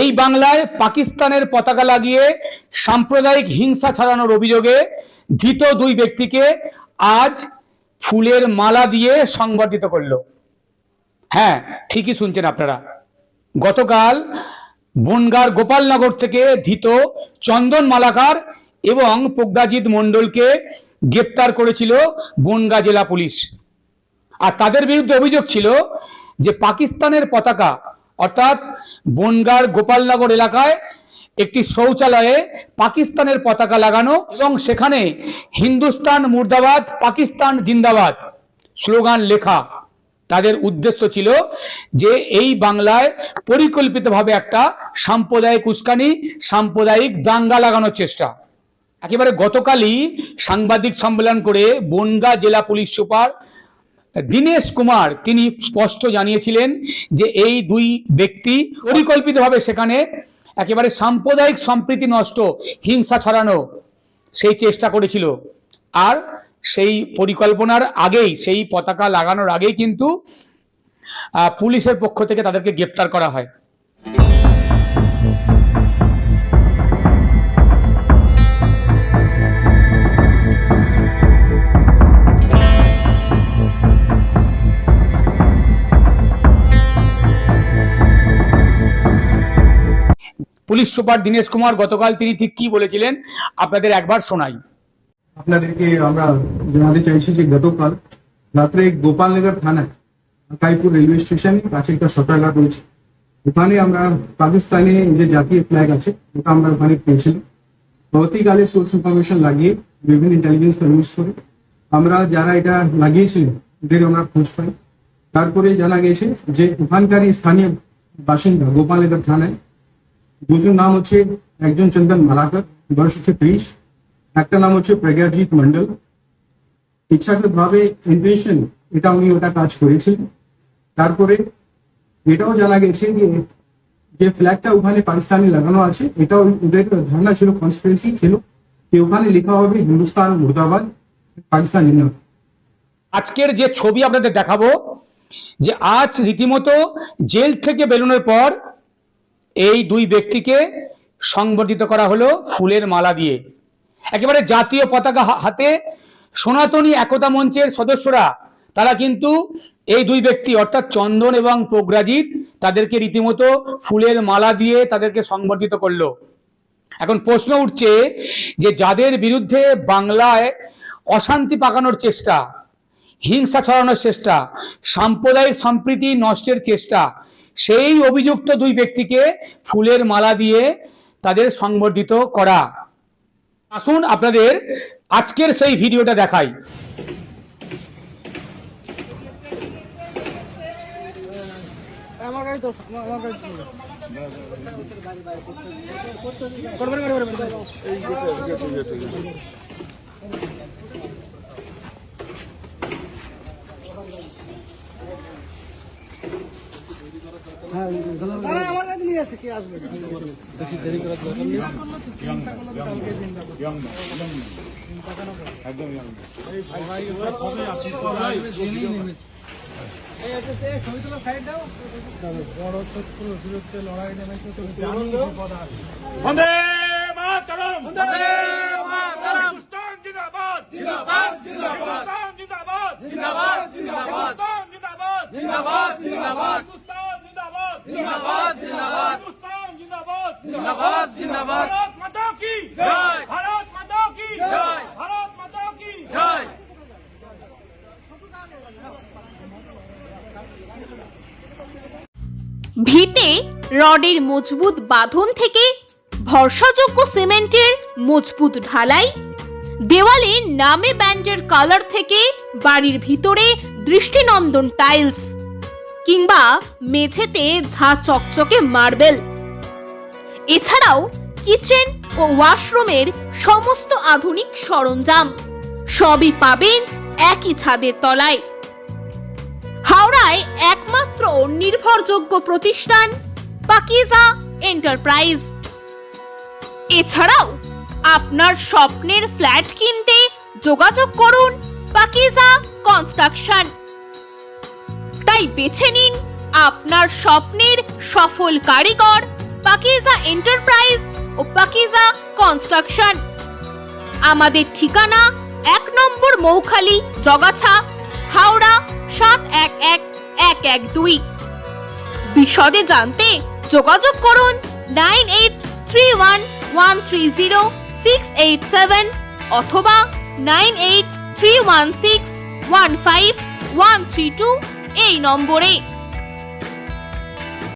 এই বাংলায় পাকিস্তানের পতাকা লাগিয়ে সাম্প্রদায়িক হিংসা ছড়ানোর অভিযোগে ধৃত দুই ব্যক্তিকে আজ ফুলের মালা দিয়ে সংবর্ধিত করল। হ্যাঁ ঠিকই শুনছেন আপনারা। গতকাল বনগার গোপালনগর থেকে ধৃত চন্দন মালাকার এবং প্রজ্ঞাজিৎ মণ্ডলকে গ্রেপ্তার করেছিল বনগা জেলা পুলিশ। আর তাদের বিরুদ্ধে অভিযোগ ছিল যে পাকিস্তানের পতাকা অর্থাৎ বনগার গোপালনগর এলাকায় একটি শৌচালয়ে পাকিস্তানের পতাকা লাগানো এবং সেখানে হিন্দুস্তান মুর্দাবাদ, পাকিস্তান জিন্দাবাদ স্লোগান লেখা। তাদের উদ্দেশ্য ছিল যে এই বাংলায় পরিকল্পিতভাবে একটা সাম্প্রদায়িক উস্কানি, সাম্প্রদায়িক দাঙ্গা লাগানোর চেষ্টা। একেবারে গতকালই সাংবাদিক সম্মেলন করে বনগা জেলা পুলিশ সুপার দীনেশ কুমার, তিনি স্পষ্ট জানিয়েছিলেন যে এই দুই ব্যক্তি পরিকল্পিতভাবে সেখানে একেবারে সাম্প্রদায়িক সম্প্রীতি নষ্ট, হিংসা ছড়ানো সেই চেষ্টা করেছিল। আর সেই পরিকল্পনার আগেই, সেই পতাকা লাগানোর আগেই কিন্তু পুলিশের পক্ষ থেকে তাদেরকে গ্রেপ্তার করা হয়। পুলিশ সুপার দীনেশ কুমার গতকাল তিনি ঠিক কি বলেছিলেন আপনাদের একবার শোনাই। আপনাদেরকে আমরা জানাতে চাইছি যে গতকাল রাত্রে গোপালনগর থানায় কাইপুর রেলওয়ে স্টেশন কাছে একটা শৌচালয় রয়েছে ওখানে আমরা পাকিস্তানে যে জাতীয় ফ্ল্যাগ আছে, ওটা আমরা ওখানে পেয়েছিলাম। পরবর্তীকালে সোর্স ইনফরমেশন লাগিয়ে বিভিন্ন ইন্টেলিজেন্স ইউজ করে আমরা যারা এটা লাগিয়েছিলেন ওদের আমরা খোঁজ পাই। তারপরে জানা গেছে যে ওখানকারই স্থানীয় বাসিন্দা গোপালনগর থানায় দুজন নাম হচ্ছে একজন চন্দন মালাকর বয়স হচ্ছে ত্রিশ একটা নাম হচ্ছে প্রজ্ঞাজিৎ মন্ডল ইচ্ছাকৃত ভাবে ইন্টেনশন এটা উনি ওটা কাজ করেছিলেন তারপরে এটাও জানা গেছে যে যে ফ্ল্যাগটা ওখানে পাকিস্তানে লাগানো আছে এটাও ওদের ধারণা ছিল কনসপিরেন্সি ছিল যে ওখানে লেখা হবে হিন্দুস্তান মুর্দাবাদ পাকিস্তান জিন্দাবাদ আজকের যে ছবি আপনাদের দেখাবো যে আজ রীতিমতো জেল থেকে বেরোনোর পর এই দুই ব্যক্তিকে সংবর্ধিত করা হলো ফুলের মালা দিয়ে। একেবারে জাতীয় পতাকা হাতে সনাতনী একতা মঞ্চের সদস্যরা, তারা কিন্তু এই দুই ব্যক্তি, অর্থাৎ চন্দন এবং প্রগ্রাজিৎ তাদেরকে রীতিমতো ফুলের মালা দিয়ে তাদেরকে সংবর্ধিত করল। এখন প্রশ্ন উঠছে যে যাদের বিরুদ্ধে বাংলায় অশান্তি পাকানোর চেষ্টা, হিংসা ছড়ানোর চেষ্টা, সাম্প্রদায়িক সম্প্রীতি নষ্টের চেষ্টা সেই অভিযুক্ত দুই ব্যক্তিকে ফুলের মালা দিয়ে তাদের সংবর্ধিত করা। আসুন আপনাদের আজকের সেই ভিডিওটা দেখাই। আমার বন্দে মাতরম বন্দে মাতরম। জিন্দাবাদ জিন্দাবাদ জিন্দাবাদ। জিন্দাবাদ জিন্দাবাদ। জিন্দাবাদ জিন্দাবাদ। জিন্দাবাদ জিন্দাবাদ। जिंदाबाद ভিতে রডের মজবুত বাঁধন থেকে ভরসাযোগ্য সিমেন্টের মজবুত ঢালাই দেওয়ালে নামে ব্যান্ডের কালার থেকে বাড়ির ভিতরে দৃষ্টিনন্দন টাইলস কিংবা মেঝেতে ঝা চকচকে মার্বেল। এছাড়াও কিচেন ও ওয়াশরুমের সমস্ত আধুনিক সরঞ্জাম সবই পাবেন একই ছাদের তলায়। হাওড়ায় একমাত্র নির্ভরযোগ্য প্রতিষ্ঠান পাকিজা এন্টারপ্রাইজ। এছাড়াও আপনার স্বপ্নের ফ্ল্যাট কিনতে যোগাযোগ করুন পাকিজা কনস্ট্রাকশন। তাই বেছে নিন আপনার স্বপ্নের সফল কারিগর, পাকিজা এন্টারপ্রাইজ ও পাকিজা কনস্ট্রাকশন। আমাদের ঠিকানা এক নম্বর মৌখালি, জগাছা, হাওড়া সাত এক এক এক এক দুই। বিশদে জানতে যোগাযোগ করুন nine eight three one one three zero six eight seven অথবা nine eight three one six one five one three two এই নম্বরে